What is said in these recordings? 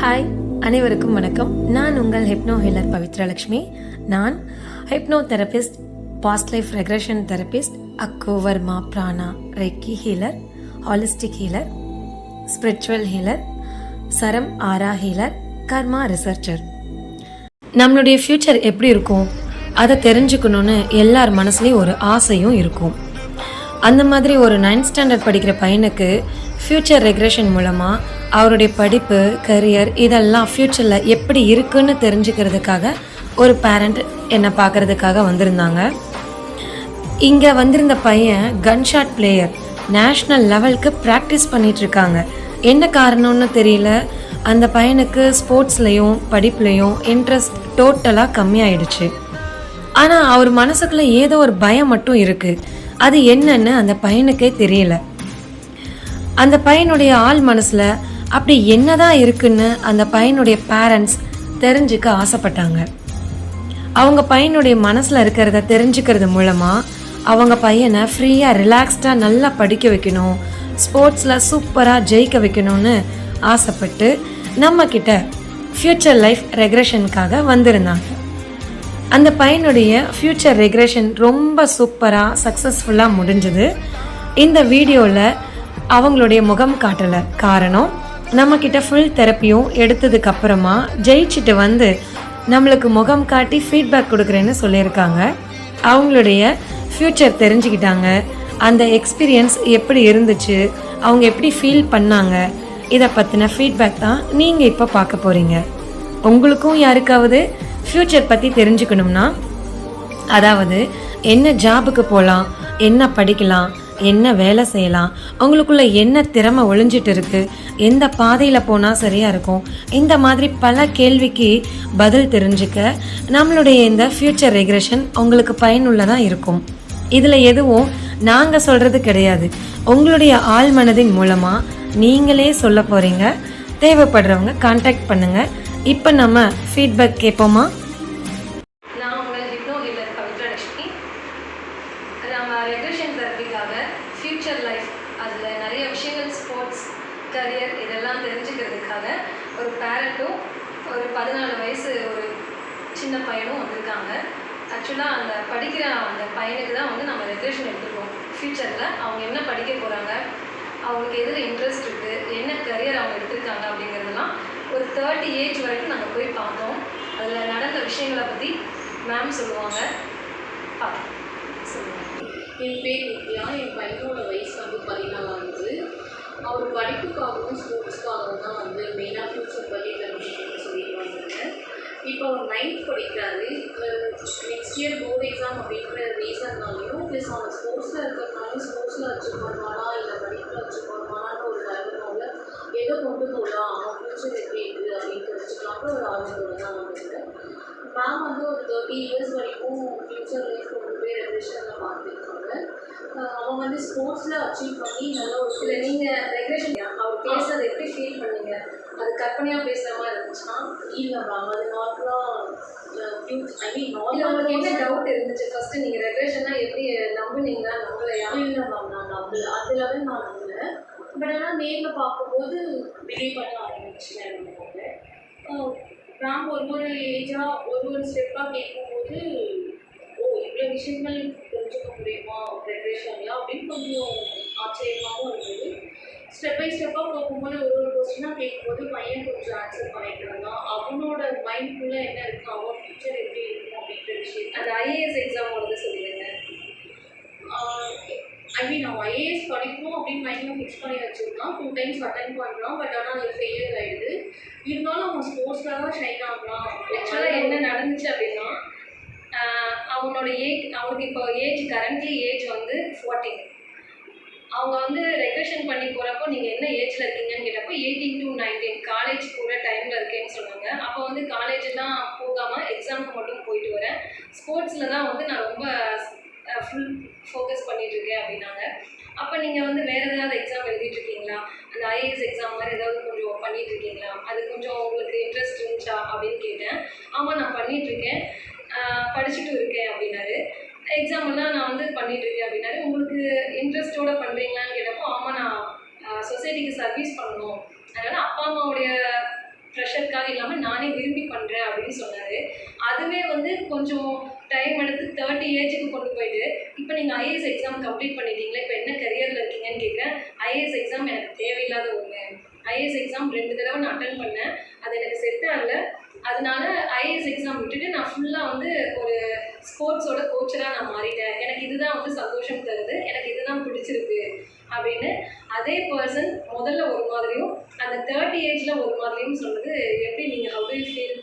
Hi அனைவருக்கும் வணக்கம். நான் உங்கள் ஹிப்னோ ஹீலர் பவித்ரலக்ஷ்மி. நான் hypno therapist past life regression therapist அக்கோவர்மா prana reiki healer holistic healer spiritual healer சரம் ஆரா ஹீலர் கர்மா ரிசர்ச்சர் நம்மளுடைய ஃப்யூச்சர் எப்படி இருக்கும்? அதை தெரிஞ்சுக்கணும்னு எல்லார் மனசுலேயும் ஒரு ஆசையும் இருக்கும். அந்த மாதிரி ஒரு நைன்த் ஸ்டாண்டர்ட் படிக்கிற பையனுக்கு ஃப்யூச்சர் ரெக்ரெஷன் மூலமாக அவருடைய படிப்பு கரியர் இதெல்லாம் ஃப்யூச்சரில் எப்படி இருக்குன்னு தெரிஞ்சுக்கிறதுக்காக ஒரு பேரண்ட் என்னை பார்க்கறதுக்காக வந்திருந்தாங்க. இங்கே வந்திருந்த பையன் கன்ஷாட் பிளேயர் நேஷ்னல் லெவலுக்கு ப்ராக்டிஸ் பண்ணிகிட்ருக்காங்க என்ன காரணம்னு தெரியல. அந்த பையனுக்கு ஸ்போர்ட்ஸ்லேயும் படிப்புலேயும் இன்ட்ரெஸ்ட் டோட்டலாக கம்மியாயிடுச்சு. ஆனால் அவர் மனசுக்குள்ளே ஏதோ ஒரு பயம் மட்டும் இருக்குது அது என்னன்னு அந்த பையனுக்கே தெரியல. அந்த பையனுடைய ஆள் மனசில் அப்படி என்னதான் இருக்குன்னு அந்த பையனுடைய பேரண்ட்ஸ் தெரிஞ்சுக்க ஆசைப்பட்டாங்க. அவங்க பையனுடைய மனசில் இருக்கிறத தெரிஞ்சுக்கிறது மூலமாக அவங்க பையனை ஃப்ரீயாக ரிலாக்ஸ்டாக நல்லா படிக்க வைக்கணும் ஸ்போர்ட்ஸில் சூப்பராக ஜெயிக்க வைக்கணும்னு ஆசைப்பட்டு நம்மக்கிட்ட ஃப்யூச்சர் லைஃப் ரெக்ரெஷனுக்காக வந்திருந்தாங்க. அந்த பையனுடைய ஃப்யூச்சர் ரெக்ரெஷன் ரொம்ப சூப்பராக சக்ஸஸ்ஃபுல்லாக முடிஞ்சது. இந்த வீடியோவில் அவங்களுடைய முகம் காட்டலை காரணம் நம்மக்கிட்ட ஃபுல் தெரப்பியும் எடுத்ததுக்கு அப்புறமா ஜெயிச்சுட்டு வந்து நம்மளுக்கு முகம் காட்டி ஃபீட்பேக் கொடுக்குறேன்னு சொல்லியிருக்காங்க. அவங்களுடைய ஃப்யூச்சர் தெரிஞ்சுக்கிட்டாங்க. அந்த எக்ஸ்பீரியன்ஸ் எப்படி இருந்துச்சு? அவங்க எப்படி ஃபீல் பண்ணாங்க? இதை பற்றின ஃபீட்பேக் தான் நீங்கள் இப்போ பார்க்க போகிறீங்க உங்களுக்கும் யாருக்காவது ஃப்யூச்சர் பற்றி தெரிஞ்சுக்கணும்னா அதாவது என்ன ஜாபுக்கு போகலாம் என்ன படிக்கலாம் என்ன வேலை செய்யலாம்? அவங்களுக்குள்ள என்ன திறமை ஒளிஞ்சிட்டு இருக்கு எந்த பாதையில் போனால் சரியாக இருக்கும்? இந்த மாதிரி பல கேள்விக்கு பதில் தெரிஞ்சுக்க நம்மளுடைய இந்த ஃப்யூச்சர் ரெக்ரெஷன் உங்களுக்கு பயனுள்ளதாக இருக்கும். இதில் எதுவும் நாங்கள் சொல்கிறது கிடையாது. உங்களுடைய ஆள் மனதின் மூலமாக நீங்களே சொல்ல போகிறீங்க தேவைப்படுறவங்க காண்டாக்ட் பண்ணுங்கள் இப்போ நம்ம ஃபீட்பேக் கேட்போமா நான் உங்கள் ஹிப்னோ ஹீலர் பவித்ரலட்சுமி நம்ம ரெக்ரெஷன் தெரப்பிக்காக ஃப்யூச்சர் லைஃப் அதில் நிறைய விஷயங்கள் ஸ்போர்ட்ஸ் கரியர் இதெல்லாம் தெரிஞ்சுக்கிறதுக்காக ஒரு பேரண்ட்டும் ஒரு பதினாலு வயசு ஒரு சின்ன பையனும் வந்திருக்காங்க. ஆக்சுவலாக அந்த படிக்கிற அந்த பையனுக்கு தான் வந்து நம்ம ரெகுலேஷன் எடுத்துருக்கோம். ஃப்யூச்சரில் அவங்க என்ன படிக்க போகிறாங்க அவங்களுக்கு எதில் இன்ட்ரெஸ்ட் இருக்குது என்ன கரியர் அவங்க எடுத்திருக்காங்க அப்படிங்கிறதெல்லாம் ஒரு தேர்ட்டி ஏஜ் வரைக்கும் நாங்கள் போய் பார்த்தோம். அதில் நடந்த விஷயங்களை பற்றி மேம் சொல்லுவாங்க. பார்க்கலாம் சொல்லுவாங்க என் பேர் நித்யா என் பையனோட வயசு வந்து நைன்த் படிக்கிறாரு நெக்ஸ்ட் இயர் போர்டு எக்ஸாம் அப்படின்ற ரீசன்னாலையும் ப்ளஸ் அவன் ஸ்போர்ட்ஸில் இருக்கிறதுனாலும் ஸ்போர்ட்ஸில் அச்சீவ் பண்ணுவானா இல்லை படிப்பில் அச்சீவ் பண்ணுவானான்னு ஒரு பயத்தினால எதை கொண்டு போகலாம் அவன் ஃபியூச்சர் எப்படி இருக்குது அப்படின்னு தெரிஞ்சுக்கலாம்னு ஒரு ஆர்வத்தோடு தான் வந்திருக்கேன். மேம் வந்து ஒரு தேர்ட்டி இயர்ஸ் வரைக்கும் ஃபியூச்சர் லைஃப் கொண்டு போய் ரெவிஷனில் பார்த்துருக்காங்க. அவன் வந்து ஸ்போர்ட்ஸில் அச்சீவ் பண்ணி நல்ல ஒரு இல்லை நீங்கள் ரெகுலேஷன் அவர் பேசுறது எப்படி ஃபீல் பண்ணீங்க? அது கற்பனையாக பேசுகிற மாதிரி இருந்துச்சுன்னா இல்லை மேம் அது நார்மலாக ஐ மீன் இல்லை உங்களுக்கு என்ன நார்மலாக டவுட் இருந்துச்சு? ஃபஸ்ட்டு நீங்கள் ரெக்ரெஷன்னா எப்படி நம்புனீங்களா? நம்பலையா? இல்லை மேம் நான் நம்பல. அதில் நான் நம்பல. பட் ஆனால் நேரில் பார்க்கும்போது பிலீவ் பண்ண ஆரம்பிச்சிட்டேன் மேம் ஒரு ஒரு ஏஜாக ஒரு ஒரு ஸ்டெப்பாக கேட்கும்போது ஓ இவ்வளோ விஷயங்கள் தெரிஞ்சுக்க முடியுமா? ப்ரிப்ரேஷனில் அப்படின்னு கொஞ்சம் ஆச்சரியமாகவும் இருந்தது. ஸ்டெப் பை ஸ்டெப்பாக போகும்போது ஒரு ஒரு கொஸ்டினாக கேட்கும்போது பையன் கொஞ்சம் ஆன்சர் பண்ணிட்டு இருந்தான் அவனோட மைண்ட்குள்ளே என்ன இருக்குது அவன் ஃபியூச்சர் எப்படி இருக்கும் அப்படின்ற விஷயம். அந்த ஐஏஎஸ் எக்ஸாம் வந்து சொல்லிடுங்க ஐ மீன் அவன் ஐஏஎஸ் படிக்கணும் அப்படின்னு மைண்டில் ஃபிக்ஸ் பண்ணி வச்சுருந்தான். டூ டைம்ஸ் அட்டன் பண்ணுறான் பட் ஆனால் அது ஃபெயிலியர் ஆகிடுது இருந்தாலும் அவன் ஸ்போர்ட்ஸில் தான் ஷைன் ஆகலாம் ஆக்சுவலாக என்ன நடந்துச்சு அப்படின்னா அவனோட ஏஜ் அவனுக்கு இப்போ ஏஜ் கரண்ட்லி ஏஜ் வந்து ஃபோர்டீன் அவங்க வந்து ரெக்ரேஷன் பண்ணி போகிறப்போ நீங்கள் என்ன ஏஜில் இருக்கீங்கன்னு கேட்டப்போ எயிட்டீன் டு நைன்டீன் காலேஜ் போகிற டைமில் இருக்கேன்னு சொன்னாங்க. அப்போ வந்து காலேஜெலாம் போகாமல் எக்ஸாமுக்கு மட்டும் போயிட்டு வரேன். ஸ்போர்ட்ஸில் தான் வந்து நான் ரொம்ப ஃபுல் ஃபோக்கஸ் பண்ணிகிட்ருக்கேன் இருக்கேன் அப்படின்னாங்க. அப்போ நீங்கள் வந்து வேறு ஏதாவது எக்ஸாம் எழுதிட்டுருக்கீங்களா அந்த ஐஏஎஸ் எக்ஸாம் மாதிரி ஏதாவது கொஞ்சம் பண்ணிட்டு இருக்கீங்களா? அது கொஞ்சம் உங்களுக்கு இன்ட்ரெஸ்ட் இருந்துச்சா அப்படின்னு கேட்டேன். ஆமாம் நான் பண்ணிகிட்ருக்கேன் படிச்சுட்டு படிச்சுட்டும் இருக்கேன் அப்படின்னாரு. எக்ஸாம் நான் வந்து பண்ணிட்டு இருக்கேன் அப்படின்னாரு. உங்களுக்கு இன்ட்ரெஸ்டோட பண்ணுறீங்களான்னு கேட்டப்போ ஆமாம் நான் சொசைட்டிக்கு சர்வீஸ் பண்ணணும். அதனால் அப்பா அம்மாவுடைய ப்ரெஷருக்காக இல்லாமல் நானே விரும்பி பண்ணுறேன் அப்படின்னு சொன்னார். அதுவே வந்து கொஞ்சம் டைம் எடுத்து தேர்ட்டி ஏஜுக்கு கொண்டு போயிட்டு இப்போ நீங்கள் ஐஏஎஸ் எக்ஸாம் கம்ப்ளீட் பண்ணிட்டீங்களா? இப்போ என்ன கரியரில் இருக்கீங்கன்னு கேட்குறேன் ஐஏஎஸ் எக்ஸாம் எனக்கு தேவையில்லாத ஒன்று ஐஏஎஸ் எக்ஸாம் ரெண்டு தடவை நான் அட்டன் பண்ணேன். அது எனக்கு செட் ஆகல. அதனால ஐஏஎஸ் எக்ஸாம் விட்டுட்டு நான் ஃபுல்லாக வந்து ஒரு ஸ்போர்ட்ஸோட கோச்சராக நான் மாறிட்டேன். எனக்கு இதுதான் வந்து சந்தோஷம் தருது. எனக்கு இதுதான் பிடிச்சிருக்கு அப்படின்னு அதே பர்சன் முதல்ல ஒரு மாதிரியும் அந்த தேர்ட்டி ஏஜில் ஒரு மாதிரியும் சொன்னது எப்படி நீங்கள் ஹவு யூ ஃபீல்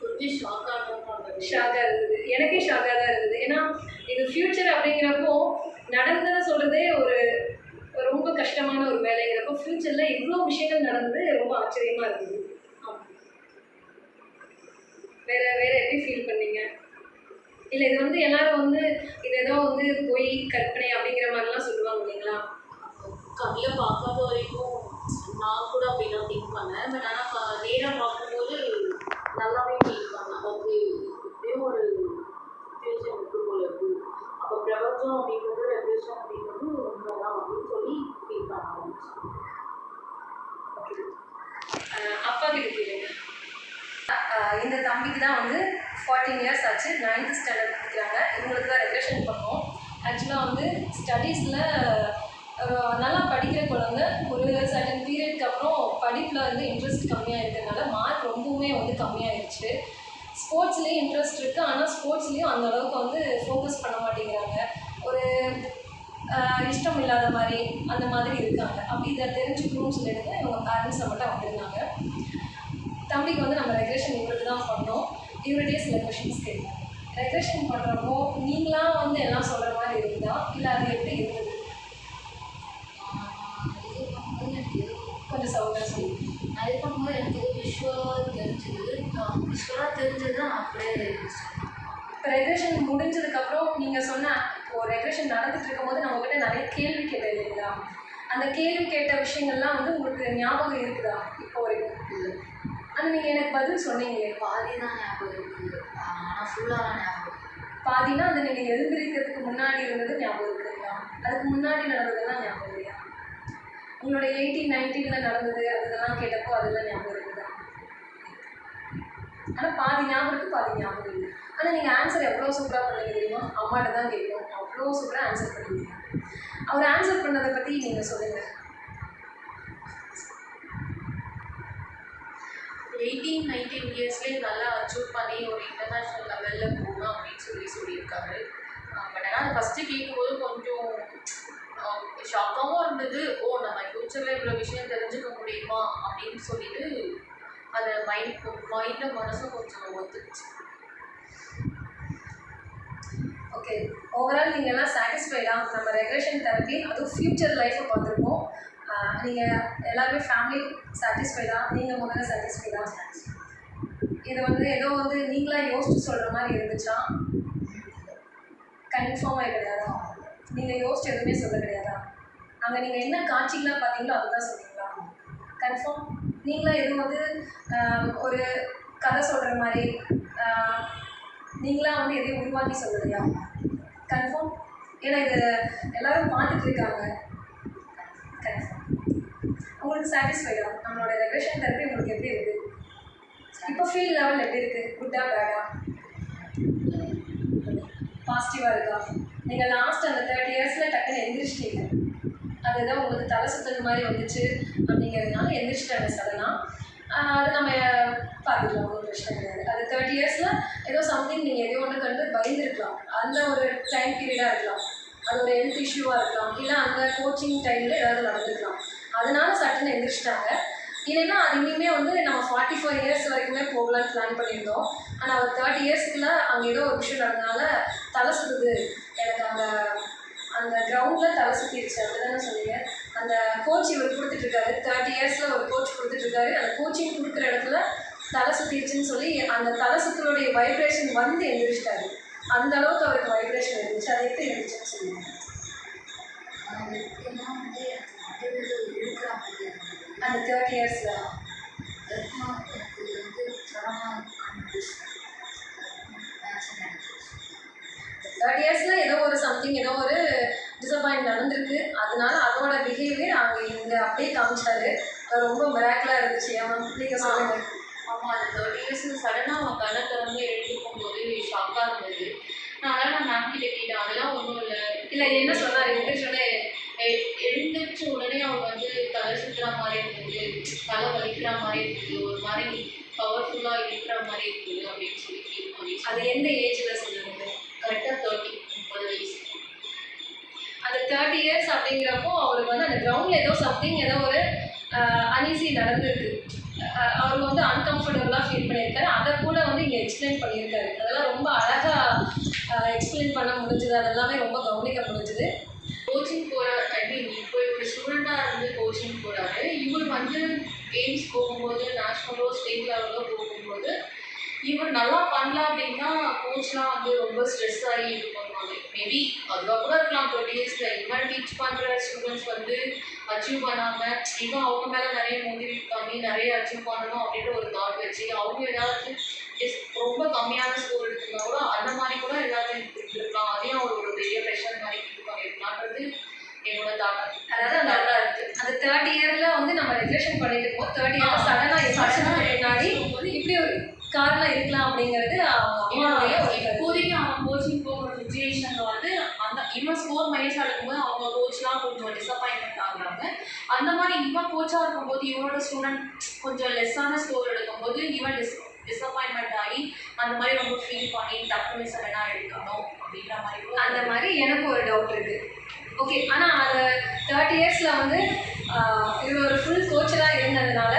கொஞ்சம் ஷாக்காக ஷாக்காக இருந்தது. எனக்கே ஷாக்காக தான் இருந்தது. ஏன்னா இது ஃப்யூச்சர் அப்படிங்கிறப்போ ரொம்ப கஷ்டமான ஒரு வேலைங்கிறப்போ ஃப்யூச்சரில் இவ்வளோ விஷயங்கள் நடந்தது ரொம்ப ஆச்சரியமாக இருந்தது வேற வேற எப்படி ஃபீல் பண்ணீங்க? இல்லை இது வந்து எல்லாரும் வந்து இது ஏதோ வந்து பொய் கற்பனை அப்படிங்கிற மாதிரிலாம் சொல்லுவாங்க இல்லைங்களா? கண்ணில் பார்க்காத வரைக்கும் நான் கூட அப்படிலாம் திங்க் பண்ணேன். பட் ஆனால் நேராக பார்க்க நல்லாவே ஃபீல் பண்ணேன் ஓகே இப்படியும் ஒரு சுச்சுவேஷன் இருக்கு போல இருக்கு அப்போ பிரபஞ்சம் அப்படிங்கிறது ரெவல்யூஷன் அப்படிங்கிறது உண்மைதான் அப்படின்னு சொல்லி ஃபீல் பண்ண ஆரம்பிச்சேன் அஹ் அப்பா கிட்ட கேளுங்க. இந்த தம்பிக்கு தான் வந்து ஃபார்ட்டீன் இயர்ஸ் ஆச்சு. நைன்த் ஸ்டாண்டர்ட் படிக்கிறாங்க இவங்களுக்கு தான் ரெகுலேஷன் பண்ணோம். ஆக்சுவலாக வந்து ஸ்டடீஸில் நல்லா படிக்கிற குழந்தை ஒரு சர்டன் பீரியட்க்கு அப்புறம் படிப்பில் வந்து இன்ட்ரெஸ்ட் கம்மியாக இருக்கிறதுனால மார்க் ரொம்பவுமே வந்து கம்மியாகிடுச்சு ஸ்போர்ட்ஸ்லேயும் இன்ட்ரெஸ்ட் இருக்குது ஆனால் ஸ்போர்ட்ஸ்லேயும் அந்த அளவுக்கு வந்து ஃபோக்கஸ் பண்ண மாட்டேங்கிறாங்க. ஒரு இஷ்டம் இல்லாத மாதிரி அந்த மாதிரி இருக்காங்க. அப்படி இதை தெரிஞ்சுக்கணும்னு சொல்லிட்டு இவங்க பேரண்ட்ஸ் மட்டும் வந்திருந்தாங்க. தம்பிக்கு வந்து நம்ம ரெகுலேஷன் இவருக்கு தான் பண்ணோம். இவருடைய சில கொஷின்ஸ் கேட்போம் ரெகுலேஷன் பண்ணுறப்போ நீங்களா வந்து எல்லாம் சொல்கிற மாதிரி இருந்தா இல்லை அது எப்படி இருந்தது? கொஞ்சம் சவுண்டாக சொல்லி. இது பண்ணும்போது எனக்கு விஷுவலாக தெரிஞ்சது. விஷுவலாக தெரிஞ்சது நான் அப்படியே இப்போ ரெகுலேஷன் முடிஞ்சதுக்கப்புறம் நீங்கள் சொன்ன இப்போ ரெகுலேஷன் நடந்துட்டு இருக்கும்போது நான் உங்ககிட்ட நிறைய கேள்வி கேட்டேன் இல்லைங்களா? அந்த கேள்வி கேட்ட விஷயங்கள்லாம் வந்து உங்களுக்கு ஞாபகம் இருக்குதா இப்போ வரைக்கும்? இல்லை. ஆனால் நீங்கள் எனக்கு பதில் சொன்னீங்களே பாதி தான் ஞாபகம் இருக்குது. ஆனால் ஃபுல்லாக ஞாபகம். பாதினா அது நீங்கள் எழுந்திருக்கிறதுக்கு முன்னாடி இருந்தது ஞாபகம் இருக்குங்களா? அதுக்கு முன்னாடி நடந்ததெல்லாம் ஞாபகம் இல்லையா? உங்களோட எயிட்டீன் நைன்டீனில் நடந்தது அதெல்லாம் கேட்டப்போ அதெல்லாம் ஞாபகம் இருக்குதா? ஆனால் பாதி ஞாபகம் இருக்கு பாதி ஞாபகம் இல்லை. ஆனால் நீங்கள் ஆன்சர் எவ்வளோ சூப்பராக பண்ணுங்க தெரியுமா? அம்மாட்ட தான் கேட்கும் அவ்வளோ சூப்பராக ஆன்சர் பண்ணுவீங்க அவர் ஆன்சர் பண்ணதை பற்றி நீங்கள் சொல்லுங்கள் எயிட்டீன் நைன்டீன் இயர்ஸ்லேயே நல்லா அச்சீவ் பண்ணி ஒரு இன்டர்நேஷ்னல் லெவலில் போகணும் அப்படின்னு சொல்லி சொல்லியிருக்காரு. பட் ஆனால் அது ஃபஸ்ட்டு கேட்கும்போது கொஞ்சம் ஷாக்காகவும் இருந்தது. ஓ நம்ம ஃப்யூச்சரில் இவ்வளோ விஷயம் தெரிஞ்சுக்க முடியுமா? அப்படின்னு சொல்லிட்டு அதை மைண்ட் மைண்டில் மனசும் கொஞ்சம் ஒத்துக்குச்சு. ஓகே ஓவரால் நீங்கள் எல்லாம் சாட்டிஸ்ஃபைடாக நம்ம ரெகுலேஷன் தெரப்பி அதுவும் ஃப்யூச்சர் லைஃப்பை பார்த்துருக்கோம். நீங்கள் எல்லாருமே ஃபேமிலி சாட்டிஸ்ஃபைடாக நீங்கள் முதல்ல சாட்டிஸ்ஃபைடாக இது வந்து ஏதோ வந்து நீங்களாக யோசிச்சு சொல்கிற மாதிரி இருந்துச்சா? கன்ஃபார்மாக கிடையாதா? நீங்கள் யோசிச்சு எதுவுமே சொல்ல கிடையாதா? அங்கே நீங்கள் என்ன காட்சிகளாக பார்த்தீங்களோ அதுதான் சொன்னீங்களா கன்ஃபார்ம் நீங்களாக எதுவும் வந்து ஒரு கதை சொல்கிற மாதிரி நீங்களாக வந்து எதையும் உருவாக்கி சொல்லலையா? கன்ஃபார்ம். ஏன்னா இது எல்லாரும் பார்த்துட்டு இருக்காங்க கன்ஃபார்ம். உங்களுக்கு சாட்டிஸ்ஃபைடா நம்மளோட ரெகுலேஷன் தெரப்பி உங்களுக்கு எப்படி இருக்குது இப்போ ஃபீல் லெவல் எப்படி இருக்குது குட்டா பேடா பாசிட்டிவாக இருக்கா? நீங்கள் லாஸ்ட் அந்த தேர்ட்டி இயர்ஸில் டக்குன்னு எந்திரிச்சிட்டீங்க. அதுதான் உங்களுக்கு தலை சுத்தது மாதிரி வந்துச்சு. அப்படிங்கிறதுனால எந்திரிச்சிட்டாங்க சடனாக அது நம்ம பார்த்துக்கலாம் ஒன்றும் பிரச்சனை கிடையாது. அது தேர்ட்டி இயர்ஸில் ஏதோ சம்திங் நீங்கள் எதையோ ஒன்று கண்டு பயந்துருக்கலாம். அந்த ஒரு டைம் பீரியடாக இருக்கலாம். அது ஒரு ஹெல்த் இஷ்யூவாக இருக்கலாம். இல்லை அந்த கோச்சிங் டைமில் ஏதாவது நடந்துக்கலாம். அதனால சட்டுன்னு எந்திரிச்சிட்டாங்க. இல்லைன்னா அது இனிமே வந்து நம்ம ஃபார்ட்டி ஃபைவ் இயர்ஸ் வரைக்குமே போகலான்னு பிளான் பண்ணியிருந்தோம். ஆனால் ஒரு தேர்ட்டி இயர்ஸ்க்குள்ள அங்கே ஏதோ ஒரு விஷயம் நடந்தனால தலை சுற்றுது எனக்கு அந்த அந்த கிரவுண்டில் தலை சுற்றிடுச்சு அப்படிதானே சொன்னீங்க? அந்த கோச் இவர் கொடுத்துட்ருக்காரு தேர்ட்டி இயர்ஸில் ஒரு கோச் கொடுத்துட்ருக்காரு அந்த கோச்சிங் கொடுக்குற இடத்துல தலை சுற்றிடுச்சுன்னு சொல்லி அந்த தலை சுற்றலுடைய வைப்ரேஷன் வந்து எந்திரிச்சிட்டாரு. அந்த அளவுக்கு அவருக்கு வைப்ரேஷன் இருந்துச்சு. அது எப்படி இருந்துச்சுன்னு சொல்லுங்க. அந்த தேர்ட்டி இயர்ஸில் தேர்ட் இயர்ஸில் ஏதோ ஒரு சம்திங் ஏதோ ஒரு டிசப்பாயிண்ட் நடந்திருக்கு. அதனால அதோட பிஹேவியர் அங்கே இங்கே அப்படியே காமிச்சாரு. ரொம்ப மிராக்கலாக இருந்துச்சு. அவன் நீங்கள் சொல்லுங்க. ஆமாம் அது தேர்ட்டி இயர்ஸ் சடனாக அவன் கண்ணை திறந்து எழுதிக்கும் போது ஷாக்காக இருந்தது நான் அதெல்லாம் நான் மேம் கிட்ட கேட்டேன். அதெல்லாம் ஒன்றும் இல்லை. இல்லை என்ன சொன்னார் எங்க சொன்னேன் எழுந்திரிச்ச உடனே அவங்க வந்து தலை சுற்றுற மாதிரி இருந்தது தலை வலிக்கிற மாதிரி இருக்குது ஒரு மாதிரி பவர்ஃபுல்லாக இருக்கிற மாதிரி இருக்குது அப்படின்னு சொல்லி ஃபீல் பண்ணி அது எந்த ஏஜில் சொல்லுங்க கரெக்டாக தேர்ட்டி முப்பது வயசு. அந்த தேர்ட்டி இயர்ஸ் அப்படிங்கிறப்போ அவருக்கு வந்து அந்த கிரவுண்டில் ஏதோ சம்திங் ஏதோ ஒரு அனீசி நடந்திருக்கு. அவர் வந்து அன்கம்ஃபர்டபுளாக ஃபீல் பண்ணியிருக்காரு. அதை கூட வந்து இங்கே எக்ஸ்பிளைன் பண்ணியிருக்காரு. அதெல்லாம் ரொம்ப அழகாக எக்ஸ்பிளைன் பண்ண முடிஞ்சது. அதெல்லாமே ரொம்ப கவனிக்க முடிஞ்சது. கோச்சிங் போகிற ஐ மீன் இப்போ ஒரு ஸ்டூடெண்ட்டாக இருந்து கோச்சிங் போகிறாரு இவர் வந்து கேம்ஸ் போகும்போது நேஷ்னலோ ஸ்டேட் லெவலோ போகும்போது இவர் நல்லா பண்ணல அப்படின்னா கோச்லாம் வந்து ரொம்ப ஸ்ட்ரெஸ் ஆகி இருக்கும். மேபி அதுவாக கூட இருக்கலாம் டுவெண்ட்டி இயர்ஸில் இவன் டீச் பண்ணுற ஸ்டூடெண்ட்ஸ் வந்து அச்சீவ் பண்ணாமல் இவன் அவங்க மேலே நிறைய மோட்டிவேட் பண்ணி நிறைய அச்சீவ் பண்ணணும் அப்படின்ற ஒரு தாட் வச்சு அவங்க ஏதாவது ரொம்ப கம்மியான ஸ்கோர் எடுத்துருந்தா கூட அந்த மாதிரி கூட ஏதாவது இருக்கலாம் அதையும் அவர் ஒரு பெரிய ப்ரெஷர் மாதிரி இது பண்ணியிருக்கலான்றது என்னோட தாட் அதாவது அந்த நல்லா இருக்கு. அந்த தேர்ட் இயர்ல வந்து நம்ம ரெகுலேஷன் பண்ணிட்டு இருக்கோம் தேர்ட் இயர் சடனாக எமோஷனாக முன்னாடி இப்படி ஒரு காரணம் இருக்கலாம் அப்படிங்கிறது அவங்க அம்மாவுடைய ஒரு கருத்து. இப்போதைக்கு அவன் கோச்சிங் போகிற சுச்சுவேஷனில் வந்து இன்னும் ஸ்கோர் மைனஸாக இருக்கும்போது அவங்க கோச்லாம் கொஞ்சம் டிசப்பாயின்மெண்ட் ஆகுறாங்க. அந்த மாதிரி இவன் கோச்சாக இருக்கும்போது இவனோட ஸ்டூடெண்ட் கொஞ்சம் லெஸ்ஸான ஸ்கோர் எடுக்கும்போது இவன் டிஸ் டிசப்பாயின்மெண்ட் ஆகி அந்த மாதிரி ரொம்ப ஃபீல் பண்ணி டக்குனு சடனாக எடுக்கணும் அப்படின்ற மாதிரி அந்த மாதிரி எனக்கு ஒரு டவுட் இருக்கு. ஓகே ஆனால் அது தேர்ட்டி இயர்ஸில் வந்து இது இவர் ஒரு ஃபுல் கோச்சராக இருந்ததுனால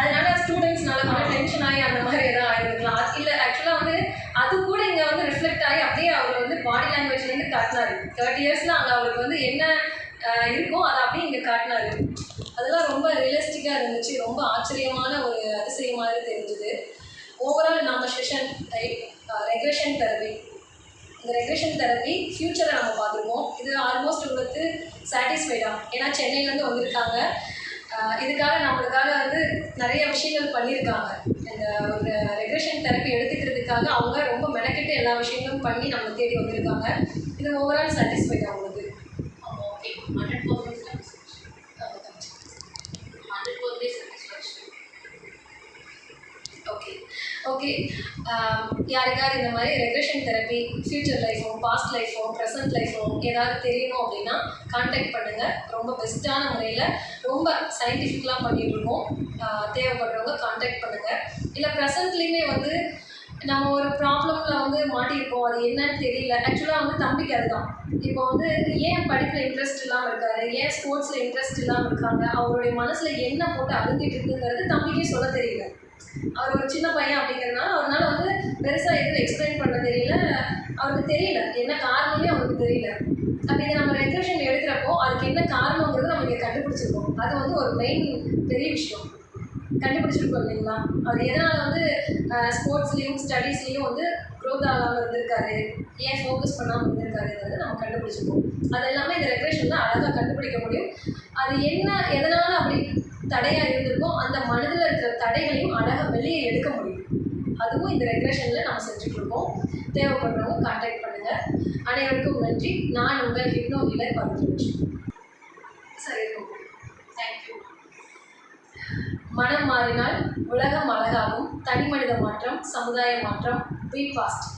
அதனால ஸ்டூடெண்ட்ஸ்னால கொஞ்சம் டென்ஷன் ஆகி அந்த மாதிரி எதாவது ஆயிருக்கலாம் அது இல்லை ஆக்சுவலாக வந்து அது கூட இங்கே வந்து ரிஃப்ளெக்ட் ஆகி அப்படியே அவர் வந்து பாடி காட்டினாரு. தேர்ட்டி இயர்ஸில் அங்கே அவருக்கு வந்து என்ன இருக்கோ அதை அப்படியே இங்கே காட்டினாரு. அதெல்லாம் ரொம்ப ரியலிஸ்டிக்காக இருந்துச்சு. ரொம்ப ஆச்சரியமான ஒரு அதிசயமாக தெரிஞ்சுது. ஓவரால் நம்ம செஷன் ரெக்ரெஷன் தெரபி இந்த ரெக்ரெஷன் தெரப்பி ஃப்யூச்சரை நம்ம பார்த்துருக்கோம் இது ஆல்மோஸ்ட் உங்களுக்கு சாட்டிஸ்ஃபைடாக ஏன்னா சென்னையிலேருந்து வந்திருக்காங்க. இதுக்காக நம்மளுக்காக வந்து நிறைய விஷயங்கள் பண்ணியிருக்காங்க. இந்த ஒரு ரெக்ரெஷன் தெரப்பி எடுத்துக்கிறதுக்காக அவங்க ரொம்ப மெனக்கெட்டு எல்லா விஷயங்களும் பண்ணி நம்ம தேடி வந்திருக்காங்க. இது ஓவரால் சாட்டிஸ்ஃபைட் அவங்களுக்கு ஓகே ஓகே ஓகே um, யாருக்காவது இந்த மாதிரி ரெக்ரெஷன் தெரப்பி ஃப்யூச்சர் லைஃபும் பாஸ்ட் லைஃபும் ப்ரெசன்ட் லைஃபோ ஏதாவது தெரியணும் அப்படின்னா காண்டாக்ட் பண்ணுங்கள் ரொம்ப பெஸ்ட்டான முறையில் ரொம்ப சயின்டிஃபிக்கலாக பண்ணிகிட்ருக்கோம் தேவைப்படுறவங்க காண்டாக்ட் பண்ணுங்கள் இல்லை ப்ரெசன்ட்லேயுமே வந்து நம்ம ஒரு ப்ராப்ளமில் வந்து மாட்டியிருக்கோம். அது என்னன்னு தெரியல. ஆக்சுவலாக வந்து தம்பிக்கு அதுதான். இப்போ வந்து ஏன் படிப்பில் இன்ட்ரெஸ்ட் இல்லாமல் இருக்காரு? ஏன் ஸ்போர்ட்ஸில் இன்ட்ரெஸ்ட் இல்லாமல் இருக்காங்க? அவருடைய மனசில் என்ன போட்டு அழுந்திட்டு இருக்குங்கிறது தம்பிக்கே சொல்ல தெரியல. அவர் ஒரு சின்ன பையன் அப்படிங்கிறதுனால அவரால் வந்து பெருசாக எதுவும் எக்ஸ்பிளைன் பண்ண தெரியல. அவருக்கு தெரியல. என்ன காரணமே அவருக்கு தெரியல. அப்போ இதை நம்ம ரெக்ரெஷன் எடுக்கிறப்போ அதுக்கு என்ன காரணங்கிறது நம்ம இங்கே கண்டுபிடிச்சிருக்கோம். அது வந்து ஒரு மெயின் பெரிய விஷயம். கண்டுபிடிச்சிருக்கோம் இல்லைங்களா அவர் எதனால் வந்து ஸ்போர்ட்ஸ்லேயும் ஸ்டடீஸ்லேயும் வந்து க்ரோத் ஆகாமல் இருந்திருக்காரு? ஏன் ஃபோக்கஸ் பண்ணாமல் இருந்திருக்காருங்கிறத நம்ம கண்டுபிடிச்சிருக்கோம். அது எல்லாமே இந்த ரெக்ரேஷன் தான் அழகாக கண்டுபிடிக்க முடியும். அது என்ன எதனால் அப்படி தடையாக இருந்திருக்கோ அந்த மனதில் இருக்கிற தடைகளையும் அழகாக வெளியே எடுக்க முடியும். அதுவும் இந்த ரெக்ரேஷனில் நம்ம செஞ்சுட்ருக்கோம் தேவைப்படுறவங்க கான்டாக்ட் பண்ணுங்கள் அனைவருக்கும் நன்றி. நான் உங்கள் ஹிப்னோ ஹீலர் சரி இருக்கும் மனம் மாறினால் உலகம் அழகாகும் தனிமனித மாற்றம் சமுதாய மாற்றம் பி பாஸ்ட்